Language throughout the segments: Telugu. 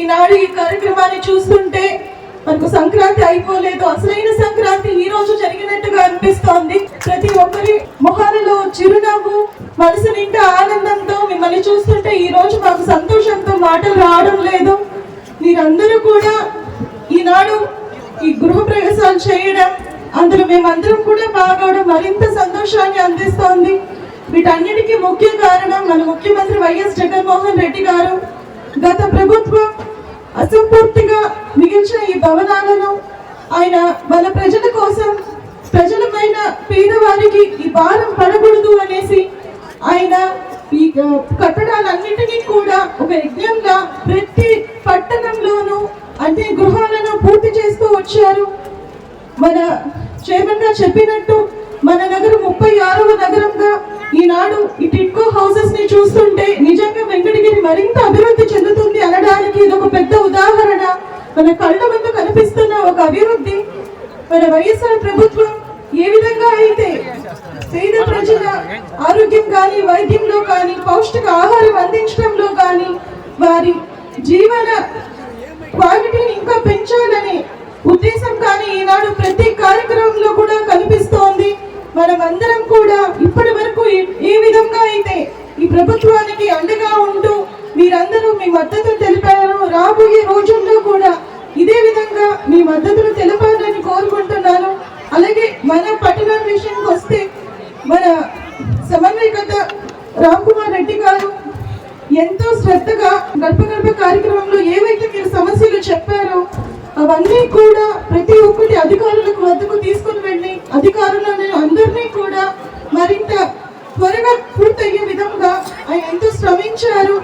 ఈనాడు ఈ కార్యక్రమాన్ని చూస్తుంటే మనకు సంక్రాంతి అయిపోలేదు. అసలైన సంక్రాంతి ఈ రోజు జరిగినట్టుగా అనిపిస్తోంది. ప్రతి ఒక్కరి మొహాలలో చిరునవ్వు మనసు నిండా ఆనందంతో మిమ్మల్ని చూస్తుంటే ఈ రోజు మాకు సంతోషంతో మాటలు రావడం లేదు. మీరందరూ కూడా ఈనాడు ఈ గృహ ప్రవేశాలు చేయడం అందులో మేమందరం కూడా పాల్గొనడం మరింత సంతోషాన్ని అందిస్తోంది. వీటన్నిటికీ ముఖ్య కారణం మన ముఖ్యమంత్రి వైఎస్ జగన్మోహన్ రెడ్డి గారు. గత ప్రభుత్వం అసంపూర్తిగా మిగిల్చిన ఈ భవనాలను ఆయన మన ప్రజల కోసం ప్రజలమైన పేదవారికి ఈ భారం పడకూడదు అనేసి ఆయన ఈ కట్టడాలన్నింటినీ కూడా ఒక యజ్ఞంగా ప్రతి పట్టణంలోనూ అన్ని గృహాలను పూర్తి చేస్తూ వచ్చారు. మన చైర్మన్ గారు చెప్పినట్టు మన నగరం ముప్పై ఆరవ నగరంగా ఈనాడు ఈ టిట్కో హౌసెస్ని చూస్తుంటే నిజంగా వెంకటగిరి మరింత అభివృద్ధి చెందుతుంది అనడానికి ఇది ఒక పెద్ద ఉదాహరణ. మన కళ్ళ ముందు కనిపిస్తున్న ఒక అభివృద్ధి మన వైఎస్ఆర్ ప్రభుత్వం ఏ విధంగా అయితే పేద ప్రజల ఆరోగ్యం కానీ వైద్యంలో కానీ పౌష్టిక ఆహారం అందించడంలో కానీ వారి జీవన క్వాలిటీని ఇంకా పెంచాలనే ఉద్దేశం కానీ ఈనాడు ప్రతి మనమందరం కూడా ఇప్పటి వరకు ఏ- విధంగా అయితే ఈ ప్రభుత్వానికి అండగా ఉంటూ మీరందరూ మీ మద్దతు తెలిపారు. రాబోయే రోజుల్లో కూడా ఇదే విధంగా మీ మద్దతును తెలపాలని కోరుకుంటున్నాను. అలాగే మన పట్టణం విషయానికి వస్తే మన సమన్వయకర్త రామ్ కుమార్ రెడ్డి గారు ఎంతో శ్రద్ధగా గడప గడప కార్యక్రమంలో ఏవైతే మీరు సమస్యలు చెప్పారో అవన్నీ కూడా ప్రతి ఒక్కటి అధికారులు త్వరగా పూర్తయ్యే విధంగా ఆయన ఎంతో శ్రమించారు.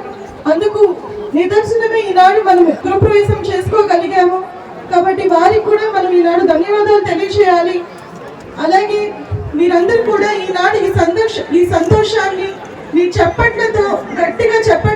అందుకు నిదర్శనమే ఈనాడు మనం గృహప్రవేశం చేసుకోగలిగాము. కాబట్టి వారికి కూడా మనం ఈనాడు ధన్యవాదాలు తెలియజేయాలి. అలాగే మీరందరూ కూడా ఈనాడు ఈ సంతోష ఈ సంతోషాన్ని మీ చప్పట్లతో గట్టిగా చెప్ప